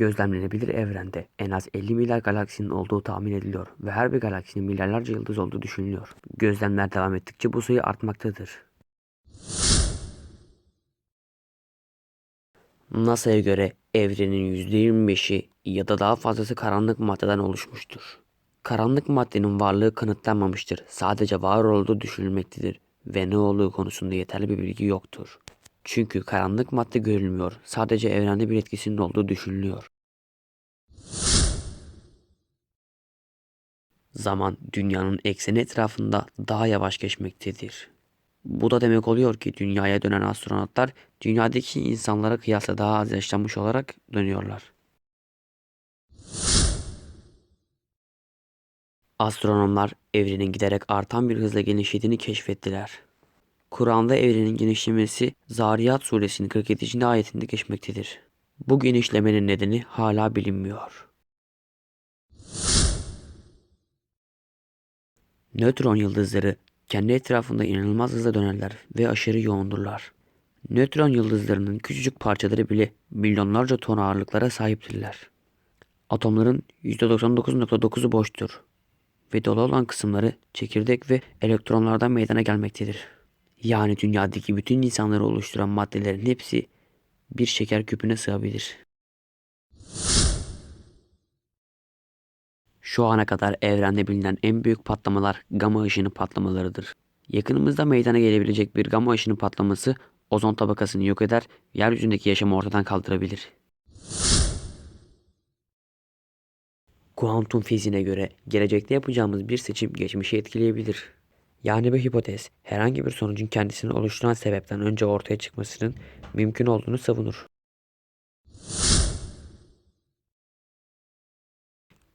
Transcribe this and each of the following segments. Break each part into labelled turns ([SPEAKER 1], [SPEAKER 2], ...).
[SPEAKER 1] Gözlemlenebilir evrende en az 50 milyar galaksinin olduğu tahmin ediliyor ve her bir galaksinin milyarlarca yıldız olduğu düşünülüyor. Gözlemler devam ettikçe bu sayı artmaktadır. NASA'ya göre evrenin %25'i ya da daha fazlası karanlık maddeden oluşmuştur. Karanlık maddenin varlığı kanıtlanmamıştır. Sadece var olduğu düşünülmektedir ve ne olduğu konusunda yeterli bir bilgi yoktur. Çünkü karanlık madde görülmüyor. Sadece evrende bir etkisinin olduğu düşünülüyor. Zaman dünyanın ekseni etrafında daha yavaş geçmektedir. Bu da demek oluyor ki dünyaya dönen astronotlar dünyadaki insanlara kıyasla daha az yaşlanmış olarak dönüyorlar. Astronomlar evrenin giderek artan bir hızla genişlediğini keşfettiler. Kur'an'da evrenin genişlemesi Zariyat suresinin 47. ayetinde geçmektedir. Bu genişlemenin nedeni hala bilinmiyor. Nötron yıldızları kendi etrafında inanılmaz hızla dönerler ve aşırı yoğundurlar. Nötron yıldızlarının küçücük parçaları bile milyonlarca ton ağırlıklara sahiptirler. Atomların %99.9'u boştur ve dolu olan kısımları çekirdek ve elektronlardan meydana gelmektedir. Yani dünyadaki bütün insanları oluşturan maddelerin hepsi bir şeker küpüne sığabilir. Şu ana kadar evrende bilinen en büyük patlamalar gama ışını patlamalarıdır. Yakınımızda meydana gelebilecek bir gama ışını patlaması ozon tabakasını yok eder, yeryüzündeki yaşamı ortadan kaldırabilir. Kuantum fiziğine göre gelecekte yapacağımız bir seçim geçmişi etkileyebilir. Yani bir hipotez herhangi bir sonucun kendisini oluşturan sebepten önce ortaya çıkmasının mümkün olduğunu savunur.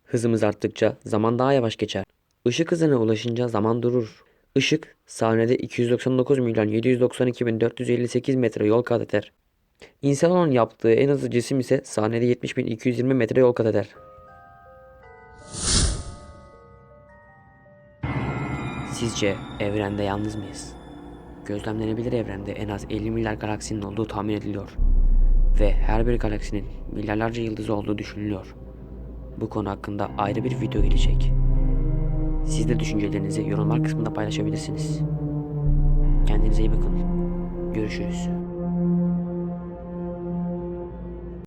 [SPEAKER 1] Hızımız arttıkça zaman daha yavaş geçer. Işık hızına ulaşınca zaman durur. Işık saniyede 299 milyon 792 bin 458 metre yol kat eder. İnsanoğlunun yaptığı en hızlı cisim ise saniyede 70 bin 220 metre yol kat eder. Sizce evrende yalnız mıyız? Gözlemlenebilir evrende en az 50 milyar galaksinin olduğu tahmin ediliyor. Ve her bir galaksinin milyarlarca yıldızı olduğu düşünülüyor. Bu konu hakkında ayrı bir video gelecek. Siz de düşüncelerinizi yorumlar kısmında paylaşabilirsiniz. Kendinize iyi bakın. Görüşürüz.